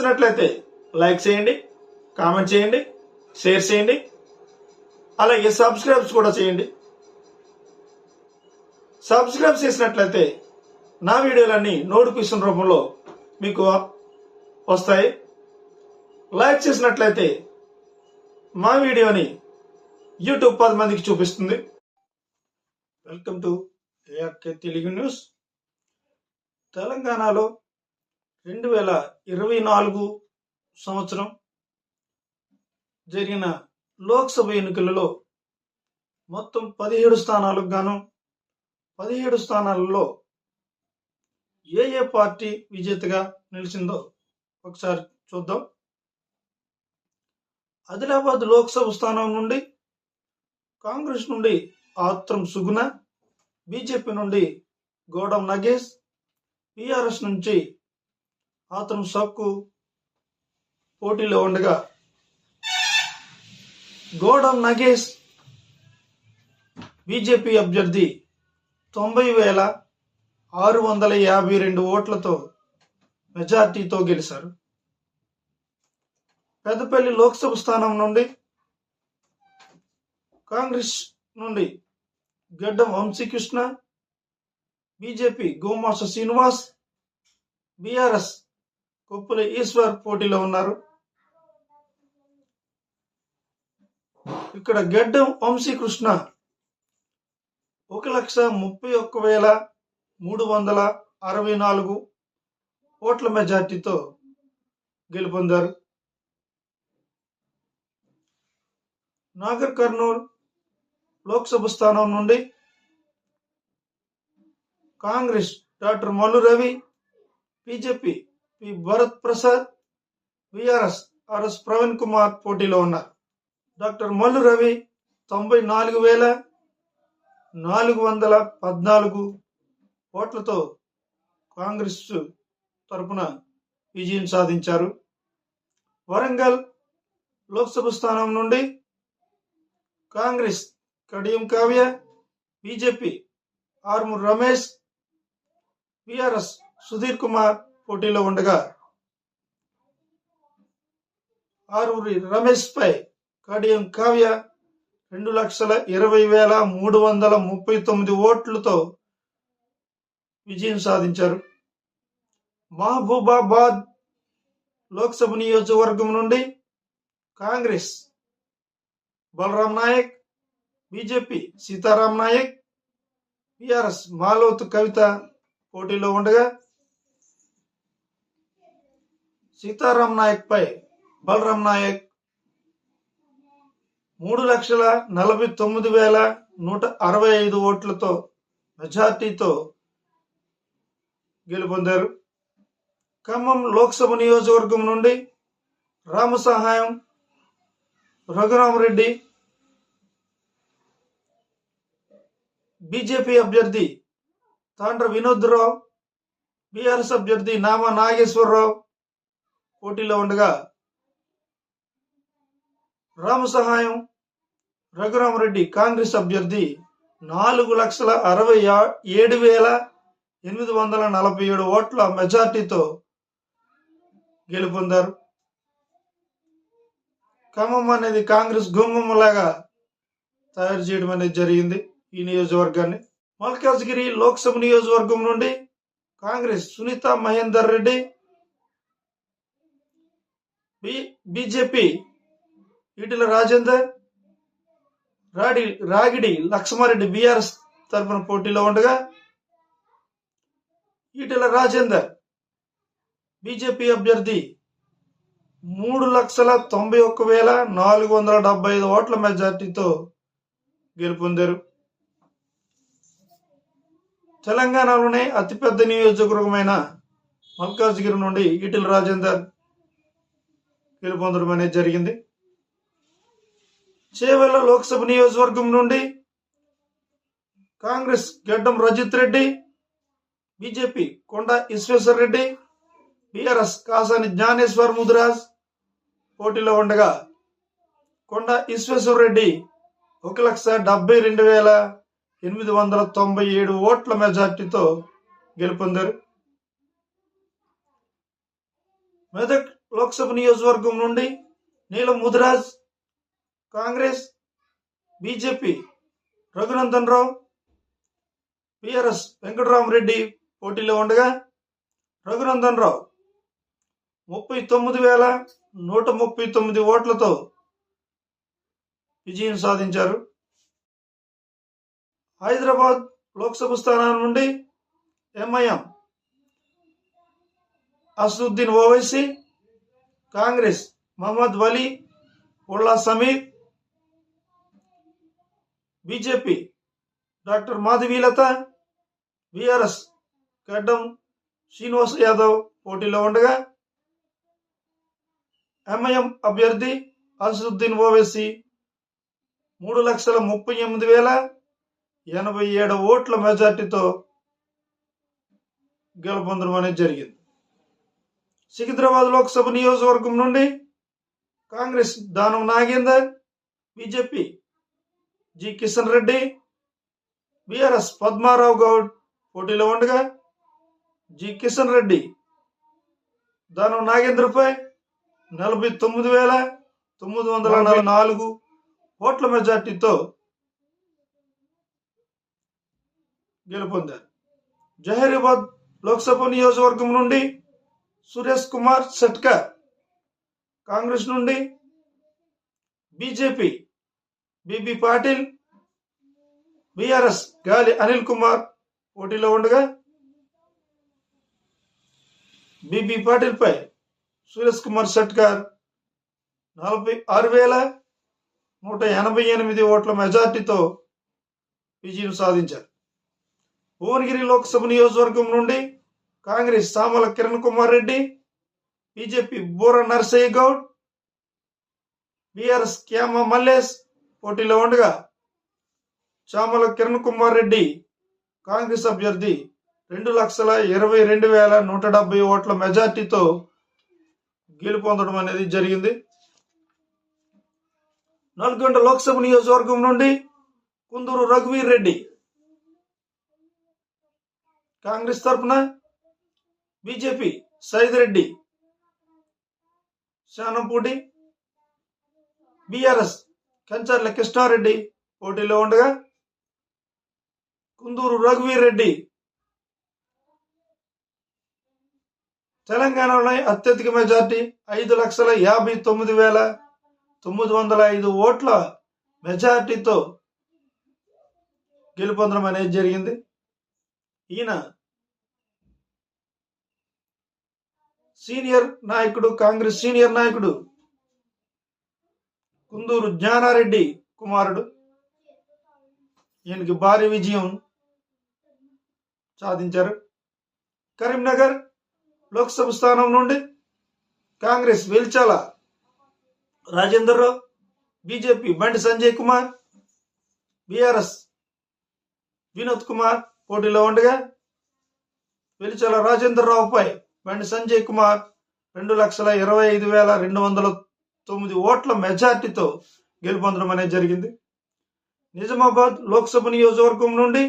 నచ్చినట్లయితే లైక్ చేయండి కామెంట్ చేయండి షేర్ చేయండి అలాగే సబ్స్క్రైబ్స్ కూడా చేయండి. సబ్స్క్రైబ్ చేసినట్లయితే నా వీడియోలన్నీ నోటిఫికేషన్ రూపంలో మీకు వస్తాయి. లైక్ చేసినట్లయితే మా వీడియోని యూట్యూబ్ పది మందికి చూపిస్తుంది. Welcome to ARK Telugu news. తెలంగాణలో రెండు వేల ఇరవై నాలుగు సంవత్సరం జరిగిన లోక్సభ ఎన్నికలలో మొత్తం పదిహేడు స్థానాలకు గాను పదిహేడు స్థానాలలో ఏ ఏ పార్టీ విజేతగా నిలిచిందో ఒకసారి చూద్దాం. ఆదిలాబాద్ లోక్సభ స్థానం నుండి కాంగ్రెస్ నుండి ఆత్రం సుగుణ బీజేపీ నుండి గౌడం నగేష్ టిఆర్ఎస్ నుంచి ఆత్రం సక్కు పోటీలో ఉండగా గోడం నగేష్ బీజేపీ అభ్యర్థి తొంభై వేల ఆరు వందల యాభై రెండు ఓట్లతో మెజార్టీతో గెలిచారు పెద్దపల్లి లోక్సభ స్థానం నుండి కాంగ్రెస్ నుండి గడ్డం వంశీకృష్ణ బీజేపీ గోమాస శ్రీనివాస్ బీఆర్ఎస్ కొప్పుల ఈశ్వర్ పోటీలో ఉన్నారు. ఇక్కడ గడ్డం వంశీకృష్ణ ఒక లక్ష ముప్పై ఒక్క వేల మూడు వందల అరవై నాలుగు ఓట్ల మెజార్టీతో గెలుపొందారు. నాగర్ కర్నూల్ లోక్సభ స్థానం నుండి Congress doctor Mallu Ravi BJP P Bharat Prasad VRS RS Praveen Kumar పోటీలో ఉన్నారు. డాక్టర్ మల్లు రవి తొంభై నాలుగు వేల నాలుగు వందల పద్నాలుగు ఓట్లతో కాంగ్రెస్ తరపున విజయం సాధించారు. వరంగల్ లోక్సభ స్థానం నుండి కాంగ్రెస్ కడియం కావ్య బీజేపీ ఆర్ము రమేష్ విఆర్ఎస్ సుధీర్ కుమార్ పోటీలో ఉండగా ఆరూరి రమేష్ పై కడియం కావ్య రెండు లక్షల ఇరవై వేల మూడు వందల ముప్పై తొమ్మిది ఓట్లతో విజయం సాధించారు. మహబూబాబాద్ లోక్సభ నియోజకవర్గం నుండి కాంగ్రెస్ బలరాం నాయక్ బీజేపీ సీతారాం నాయక్ బీఆర్ఎస్ మాలోత్ కవిత పోటీలో ఉండగా సీతారాం నాయక్ పై బలరాం నాయక్ మూడు లక్షల నలభై తొమ్మిది వేల నూట అరవై ఐదు ఓట్లతో మెజార్టీతో గెలుపొందారు. ఖమ్మం లోక్సభ నియోజకవర్గం నుండి రామ సహాయం రఘురామరెడ్డి బీజేపీ అభ్యర్థి తాండ్ర వినోద్రావు బీఆర్ఎస్ అభ్యర్థి నామా నాగేశ్వరరావు పోటీలో ఉండగా రామ సహాయం రఘురామరెడ్డి కాంగ్రెస్ అభ్యర్థి నాలుగు లక్షల అరవై ఏడు వేల ఎనిమిది వందల నలభై ఏడు ఓట్ల మెజార్టీతో గెలుపొందారు. ఖమ్మం అనేది కాంగ్రెస్ గుమ్మలాగా తయారు చేయడం అనేది జరిగింది ఈ నియోజకవర్గాన్ని. మల్కాజ్గిరి లోక్సభ నియోజకవర్గం నుండి కాంగ్రెస్ సునీత మహేందర్ రెడ్డి బి బీజేపీ. ఈటెల రాజేందర్ రాడి రాగిడి లక్ష్మారెడ్డి బీఆర్ఎస్ తరఫున పోటీలో ఉండగా ఈటెల రాజేందర్ బీజేపీ అభ్యర్థి మూడు లక్షల తొంభై ఒక్క వేల నాలుగు వందల డెబ్బై ఐదు ఓట్ల మెజార్టీతో గెలుపొందారు. తెలంగాణలోనే అతిపెద్ద నియోజకవర్గమైన మల్కాజ్గిరి నుండి ఈటెల రాజేందర్ గెలుపొందడం అనేది జరిగింది. చేవెళ్ళ లోక్సభ నియోజకవర్గం నుండి కాంగ్రెస్ గడ్డం రజిత్ రెడ్డి బీజేపీ కొండ ఈశ్వేశ్వర్ రెడ్డి బీఆర్ఎస్ కాసాని జ్ఞానేశ్వర్ ముదిరాజ్ పోటీలో ఉండగా కొండ ఈశ్వేశ్వర్ రెడ్డి ఒక లక్ష డెబ్బై రెండు వేల ఎనిమిది వందల తొంభై ఏడు ఓట్ల మెజార్టీతో గెలుపొందారు. మెదక్ లోక్సభ నియోజకవర్గం నుండి నీలం ముదిరాజ్ కాంగ్రెస్ బీజేపీ రఘునందన్ రావు పిఆర్ఎస్ వెంకటరామరెడ్డి పోటీలో ఉండగా రఘునందన్ రావు ముప్పై తొమ్మిది వేల నూట ముప్పై తొమ్మిది ఓట్లతో విజయం సాధించారు. హైదరాబాద్ లోక్సభ స్థానం నుండి MIM Asaduddin Owaisi Congress Mohammed Vali Ulla Sameer BJP doctor Madhavi Latha BRS Gaddam Srinivas Yadav పోటీలో ఉండగా ఎంఐఎం అభ్యర్థి అసదుద్దీన్ ఓవేసి మూడు లక్షల ముప్పై ఎనిమిది వేల ఎనభై ఏడు ఓట్ల మెజార్టీతో గెలుపొందడం అనేది జరిగింది. సికింద్రాబాద్ లోక్సభ నియోజకవర్గం నుండి Congress Danam Nagender BJP G Kishan Reddy BRS Padma Rao Goud పోటీలో ఉండగా జి కిషన్ రెడ్డి దానం నాగేంద్రపై నలభై తొమ్మిది వేల తొమ్మిది వందల నలభై నాలుగు ఓట్ల మెజార్టీతో గెలుపొందారు. జహీరాబాద్ లోక్సభ నియోజకవర్గం నుండి సురేష్ కుమార్ షట్కర్ కాంగ్రెస్ నుండి బీజేపీ బిబి పాటిల్ బీఆర్ఎస్ గాలి అనిల్ కుమార్ పోటీలో ఉండగా బిబి పాటిల్ పై సురేష్ కుమార్ షట్కర్ నలభై ఆరు వేల నూట ఎనభై ఎనిమిది ఓట్ల మెజార్టీతో విజయం సాధించారు. భువనగిరి లోక్సభ నియోజకవర్గం నుండి కాంగ్రెస్ సామల కిరణ్ కుమార్ రెడ్డి బీజేపీ బూర నర్సయ్య గౌడ్ బీఆర్ఎస్ క్యామ మల్లేష్ పోటీలో ఉండగా చామల కిరణ్ కుమార్ రెడ్డి కాంగ్రెస్ అభ్యర్థి రెండు లక్షల ఇరవై రెండు వేల నూట డెబ్బై ఓట్ల మెజార్టీతో గెలుపొందడం అనేది జరిగింది. నల్గొండ లోక్సభ నియోజకవర్గం నుండి కుందూరు రఘువీర్ రెడ్డి కాంగ్రెస్ తరఫున బీజేపీ సైద్ రెడ్డి శానంపూడి బీఆర్ఎస్ కంచర్ల కృష్ణారెడ్డి పోటీలో ఉండగా కుందూరు రఘువీర్ రెడ్డి తెలంగాణలో అత్యధిక మెజార్టీ ఐదు లక్షల యాభై తొమ్మిది వేల తొమ్మిది వందల ఐదు ఓట్ల మెజార్టీతో గెలుపొందడం అనేది జరిగింది. ఈయన సీనియర్ నాయకుడు కాంగ్రెస్ సీనియర్ నాయకుడు కుందూరు జ్ఞానారెడ్డి కుమారుడు. ఈయనకి భారీ విజయం సాధించారు. కరీంనగర్ లోక్సభ స్థానం నుండి కాంగ్రెస్ వెల్చాల రాజేందర్ రావు బీజేపీ బండి సంజయ్ కుమార్ బీఆర్ఎస్ వినోద్ కుమార్ పోటీలో ఉండగా వెలిచాల రాజేందర్ రావుపై బండి సంజయ్ కుమార్ రెండు లక్షల ఇరవై ఐదు వేల రెండు వందల తొమ్మిది ఓట్ల మెజార్టీతో గెలుపొందడం అనేది జరిగింది. నిజామాబాద్ లోక్సభ నియోజకవర్గం నుండి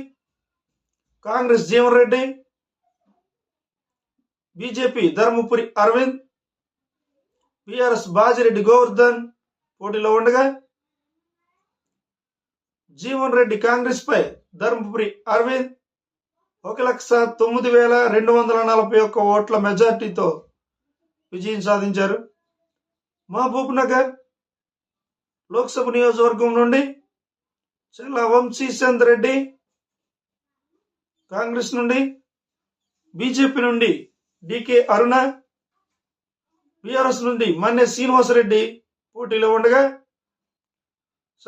కాంగ్రెస్ జీవన్ రెడ్డి బీజేపీ ధర్మపురి అరవింద్ బీఆర్ఎస్ బాజిరెడ్డి గోవర్ధన్ పోటీలో ఉండగా జీవన్ రెడ్డి కాంగ్రెస్ పై ధర్మపురి అరవింద్ ఒక లక్ష తొమ్మిది వేల రెండు వందల నలభై ఒక్క ఓట్ల మెజార్టీతో విజయం సాధించారు. మహబూబ్ నగర్ లోక్సభ నియోజకవర్గం నుండి చెల్ల వంశీ చంద్ రెడ్డి కాంగ్రెస్ నుండి బీజేపీ నుండి డికే అరుణ బీఆర్ఎస్ నుండి మన్నె శ్రీనివాసరెడ్డి పోటీలో ఉండగా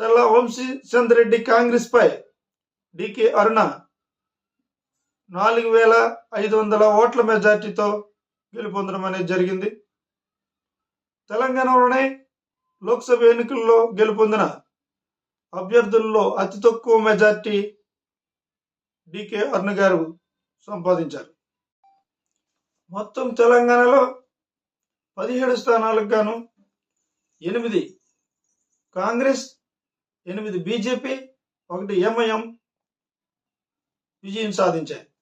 చల్లా వంశీ చంద్ రెడ్డి కాంగ్రెస్ పై డికే అరుణ నాలుగు వేల ఐదు వందల ఓట్ల మెజార్టీతో గెలుపొందడం అనేది జరిగింది. తెలంగాణలోనే లోక్సభ ఎన్నికల్లో గెలుపొందిన అభ్యర్థుల్లో అతి తక్కువ మెజార్టీ డికే అరుణ గారు సంపాదించారు. మొత్తం తెలంగాణలో పదిహేడు స్థానాలకు గాను ఎనిమిది కాంగ్రెస్ ఎనిమిది బీజేపీ ఒకటి ఎంఐఎం విజయం సాధించాయి.